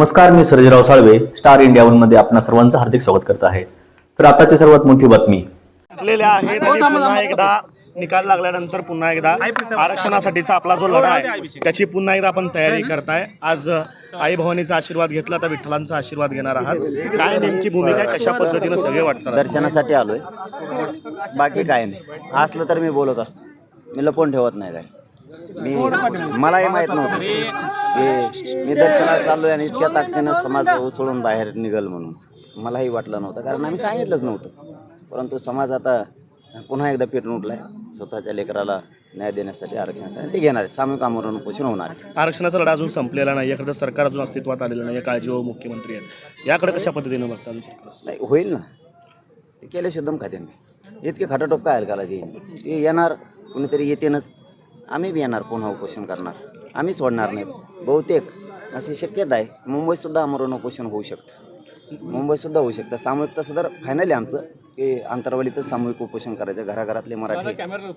नमस्कार मी Sarjerao Salve star India वनमध्ये आपणा सर्वांचं हार्दिक स्वागत करत आहे. तर आताची सर्वात मोठी बातमी. पुन्हा एकदा निकाल लागल्यानंतर पुन्हा एकदा आरक्षणासाठीचा आपला जो लढा आहे त्याची पुन्हा एकदा आपण तयारी करताय. आज आई भवानीचा आशीर्वाद घेतला तर विठ्ठलांचा आशीर्वाद घेणार आहात. काय नेमकी भूमिका आहे? कशा पद्धतीनं सगळे वाटचाल दर्शनासाठी आलोय. बाकी काय नाही. असलं तर मी बोलत असतो. मी लपवून ठेवत नाही काय मी मलाही माहीत नव्हतं. की मी दर्शनाला चाललोय आणि इतक्या ताकदीनं समाज सोडून बाहेर निघल म्हणून. मलाही वाटलं नव्हतं कारण आम्ही सांगितलंच नव्हतं. परंतु समाज आता पुन्हा एकदा पेटून उठलाय. स्वतःच्या लेकराला न्याय देण्यासाठी आरक्षणासाठी ते घेणार आहे. सामूहिक आमरण उपोषण होणार आहे. आरक्षणाचा लढा अजून संपलेला नाही. याकडे सरकार अजून अस्तित्वात आलेलं नाही. काळजी मुख्यमंत्री आहेत. याकडे कशा पद्धतीनं बघता नाही होईल ना. ते केले शुद्धम खाते नाही इतके खाटाटोप काय घाला ते ते येणार कुणीतरी येतेनच. आम्ही बी येणार पुन्हा उपोषण करणार. आम्ही सोडणार नाहीत बहुतेक अशी शक्यता आहे. मुंबईतसुद्धा आमरण उपोषण होऊ शकतं. मुंबईतसुद्धा होऊ शकतं. सामूहिकता सुद्धा फायनली आमचं. की अंतरवालीतच सामूहिक उपोषण करायचं. घराघरातले मराठी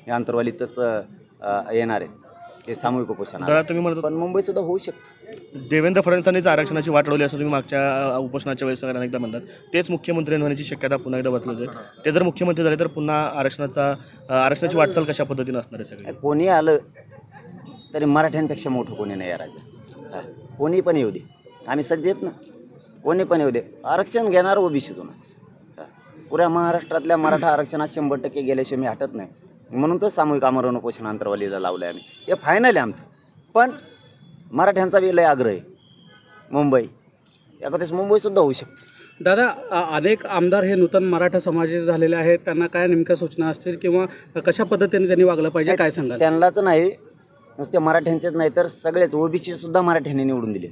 हे अंतरवालीतच अं, येणार आहेत ते सामूहिक उपोषण दादा तुम्ही म्हणत पण मुंबईतसुद्धा होऊ शकतं. देवेंद्र फडणवीसांनीच आरक्षणाची वाट लावली असं तुम्ही मागच्या अ, उपोषणाच्या वेळेस वगैरे अनेकदा म्हणतात. तेच मुख्यमंत्री होण्याची शक्यता पुन्हा एकदा बदलत आहे ते जर मुख्यमंत्री झाले तर पुन्हा आरक्षणाचा अ, आरक्षणाची वाटचाल कशा पद्धतीनं असणार आहे सगळे? कोणी आलं तरी मराठ्यांपेक्षा मोठं कोणी नाही या राज्यात. हा. कोणी पण येऊ दे. आम्ही सज्ज आहेत ना. कोणी पण येऊ दे. आरक्षण घेणार ओबीसीतूनच हा. पुऱ्या महाराष्ट्रातल्या मराठा आरक्षणात शंभर टक्के गेल्याशिवाय मी हटत नाही. म्हणून तर सामूहिक आमरण उपोषण अंतरवालीला लावलं आहे आम्ही. ते फायनल आहे आमचं. पण मराठ्यांचा बी लय आग्रह आहे. मुंबई. एखाद्याच मुंबईसुद्धा होऊ शकते. दादा अनेक आमदार हे नूतन मराठा समाजाचे झालेले आहेत. त्यांना काय नेमक्या सूचना असतील किंवा कशा पद्धतीने त्यांनी वागलं पाहिजे काय सांगाल? त्यांनाच नाही. नुसते मराठ्यांचेच नाही तर सगळेच ओबीसी सुद्धा मराठ्यांनी निवडून दिलेत.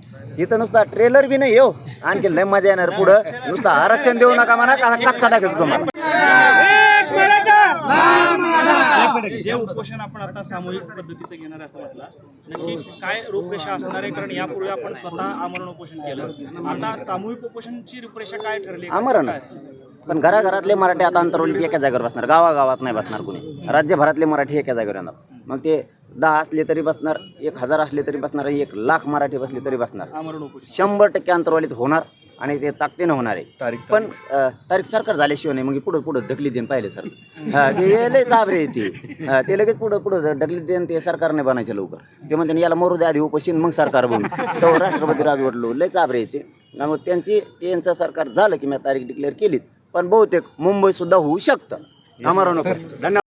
इथं नुसता ट्रेलर बी नाही हो. आणखी लय मजा येणार पुढं. नुसतं आरक्षण देऊ नका म्हणा का कचका टाकायचं तुम्हाला? जे उपोषण आपण आता सामूहिक पद्धतीचं घेणार असं म्हटलं नक्की काय रूपरेषा असणार आहे? कारण यापूर्वी आपण स्वतः आमरण उपोषण केलं. आता सामूहिक उपोषणाची रूपरेषा काय ठरली? आमरण? पण घराघरातले मराठी आता अंतरवली एका जागेवर बसणार गावागावात नाही बसणार कुणी. राज्यभरातले मराठी एका जागेवर येणार. मग ते दहा असले तरी बसणार एक हजार असले तरी बसणार एक लाख मराठी बसले तरी बसणार. शंभर टक्के अंतरवालीत होणार आणि ते ताकदीनं होणार आहे. तारीख पण तारीख सरकार झाल्याशिवाय नाही मग पुढं पुढं ढकली देईन पाहिले सर हा, ते लय चाबरे ते. ते लगेच पुढं पुढं ढकली देईन ते सरकारने बनायचे लवकर. ते म्हणते याला मरू द्या आधी उपोषण मग सरकार बनू. तो राष्ट्रपती राजवटलो लय चाबरे आहे ते. त्यामुळे त्यांची त्यांचं सरकार झालं की मी तारीख डिक्लेअर केलीत. पण बहुतेक मुंबई सुद्धा होऊ शकतं. आम्हाला नको धन्यवाद.